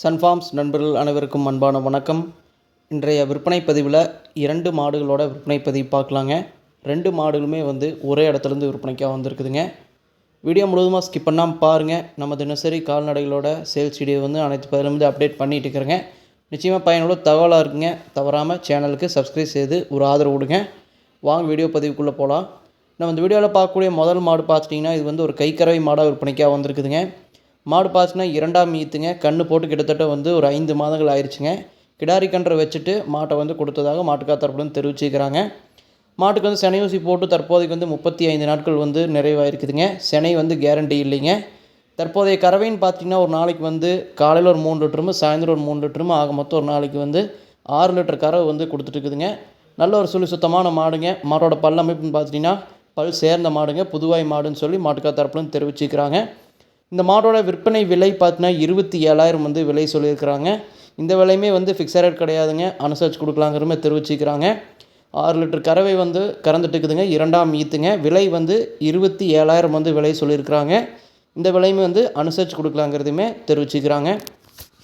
Sun Farms நண்பர்கள் அனைவருக்கும் அன்பான வணக்கம். இன்றைய விற்பனை பதிவில் இரண்டு மாடுகளோட விற்பனை பதிவு பார்க்கலாங்க. ரெண்டு மாடுகளுமே வந்து ஒரே இடத்துலேருந்து விற்பனைக்காக வந்திருக்குதுங்க. வீடியோ முழுவதுமாக ஸ்கிப் பண்ணாமல் பாருங்கள் நம்ம தினசரி கால்நடைகளோட சேல்ஸ் வீடியோ வந்து அனைத்து பதிலிருந்து அப்டேட் பண்ணிகிட்டு இருக்கிறேங்க. நிச்சயமாக பயனுள்ள தகவலாக இருக்குங்க. தவறாமல் சேனலுக்கு சப்ஸ்கிரைப் செய்து ஒரு ஆதரவு கொடுங்க. வாங்க வீடியோ பதிவுக்குள்ளே போகலாம் நம்ம இந்த வீடியோவில் பார்க்கக்கூடிய முதல் மாடு பார்த்துட்டிங்கன்னா இது வந்து ஒரு கைக்கறவை மாடாக விற்பனைக்காக வந்திருக்குதுங்க. மாடு பார்த்துன்னா இரண்டாம் ஈத்துங்க. கண்ணு போட்டு கிட்டத்தட்ட வந்து ஒரு ஐந்து மாதங்கள் ஆயிடுச்சுங்க கிடாரி கன்றை வச்சுட்டு மாட்டை வந்து கொடுத்ததாக மாட்டுக்கார் தரப்புலேருந்து தெரிவிச்சுக்கிறாங்க. மாட்டுக்கு வந்து செனை ஊசி போட்டு தற்போதைக்கு வந்து முப்பத்தி ஐந்து நாட்கள் வந்து நிறைவாயிருக்குதுங்க. செனை வந்து கேரண்டி இல்லைங்க. தற்போதைய கறவைன்னு பார்த்தீங்கன்னா ஒரு நாளைக்கு வந்து காலையில் ஒரு மூணு லிட்டரும் சாயந்தரம் ஒரு மூணு லிட்டரும் ஆக மொத்தம் ஒரு நாளைக்கு வந்து ஆறு லிட்டர் கறவை வந்து கொடுத்துட்ருக்குதுங்க. நல்ல ஒரு சுழி சுத்தமான மாடுங்க. மாட்டோட பல் அமைப்புன்னு பார்த்துட்டிங்கன்னா பல் சேர்ந்த மாடுங்க. புதுவாய் மாடுன்னு சொல்லி மாட்டுக்கார் தரப்புலன்னு தெரிவிச்சுக்கிறாங்க. இந்த மாடோட விற்பனை விலை பார்த்தீங்கன்னா இருபத்தி ஏழாயிரம் வந்து விலை சொல்லியிருக்கிறாங்க. இந்த விலையுமே வந்து ஃபிக்ஸட் ரேட் கிடையாதுங்க. அனுசரிச்சு கொடுக்கலாங்கிற மாதிரி தெரிவிச்சுக்கிறாங்க ஆறு லிட்டர் கறவை வந்து கறந்துட்டு இருக்குதுங்க இரண்டாம் ஈத்துங்க. விலை வந்து இருபத்தி ஏழாயிரம் வந்து விலை சொல்லியிருக்கிறாங்க. இந்த விலையுமே வந்து அனுசரிச்சு கொடுக்கலாங்கிறதுமே தெரிவிச்சுக்கிறாங்க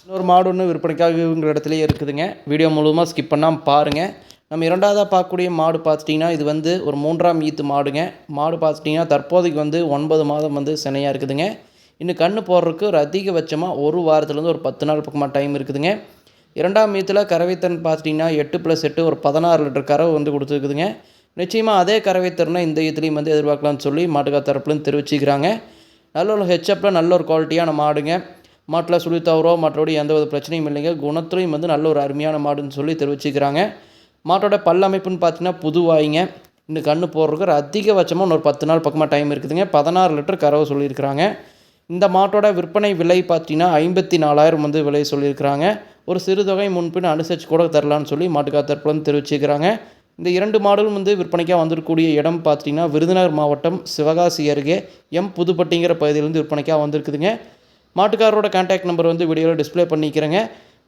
இன்னொரு மாடு ஒன்று விற்பனைக்காக இவங்க இடத்துலையே இருக்குதுங்க. வீடியோ முழுவதுமாக ஸ்கிப் பண்ணாமல் பாருங்கள் நம்ம இரண்டாவதாக பார்க்கக்கூடிய மாடு பார்த்துட்டிங்கன்னா இது வந்து ஒரு மூன்றாம் ஈத்து மாடுங்க. மாடு பார்த்துட்டிங்கன்னா தற்போதைக்கு வந்து ஒன்பது மாதம் வந்து சினையாக இருக்குதுங்க. இன்னும் கண் போடுறதுக்கு ஒரு அதிகபட்சமாக ஒரு வாரத்துலேருந்து ஒரு பத்து நாள் பக்கமாக டைம் இருக்குதுங்க. இரண்டாம் மீத்தில் கறவைத்தன் பார்த்துட்டிங்கன்னா எட்டு ப்ளஸ் எட்டு ஒரு பதினாறு லிட்டர் கறவை வந்து கொடுத்துருக்குதுங்க. நிச்சயமாக அதே கறவைத்தரனை இந்த இதுலேயும் வந்து எதிர்பார்க்கலாம்னு சொல்லி மாட்டுக்கா தரப்புலேருந்து தெரிவிச்சுக்கிறாங்க. நல்ல ஒரு ஹெச்அப்பில் நல்ல ஒரு குவாலிட்டியான மாடுங்க. மாட்டில் சுழி தவறோ மற்றபடி எந்த ஒரு பிரச்சனையும் இல்லைங்க. குணத்துலையும் வந்து நல்ல ஒரு அருமையான மாடுன்னு சொல்லி தெரிவிச்சுக்கிறாங்க. மாட்டோட பல் அமைப்புன்னு பார்த்தீங்கன்னா புதுவாயிங்க இன்னும் கன்று போடுறதுக்கு ஒரு அதிகபட்சமாக இன்னொரு பத்து நாள் பக்கமாக டைம் இருக்குதுங்க. பதினாறு லிட்டர் கறவை சொல்லியிருக்கிறாங்க. இந்த மாட்டோட விற்பனை விலை பார்த்தீங்கன்னா ஐம்பத்தி நாலாயிரம் வந்து விலை சொல்லியிருக்கிறாங்க. ஒரு சிறு தொகை முன்பின் அனுசரித்து கூட தரலான்னு சொல்லி மாட்டுக்கார் தற்பலம் தெரிவிச்சுக்கிறாங்க இந்த இரண்டு மாடலும் வந்து விற்பனைக்காக வந்திருக்கக்கூடிய இடம் பார்த்தீங்கன்னா விருதுநகர் மாவட்டம் சிவகாசி அருகே எம் புதுப்பட்டிங்கிற பகுதியிலேருந்து விற்பனைக்காக வந்திருக்குதுங்க. மாட்டுக்காரரோட கான்டாக்ட் நம்பர் வந்து வீடியோவில் டிஸ்ப்ளே பண்ணிக்கிறேங்க.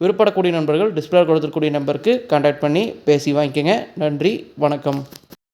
விருப்பப்படக்கூடிய நண்பர்கள் டிஸ்பிளே கொடுத்துருக்கூடிய நம்பருக்கு கான்டாக்ட் பண்ணி பேசி வாங்கிக்கோங்க. நன்றி வணக்கம்.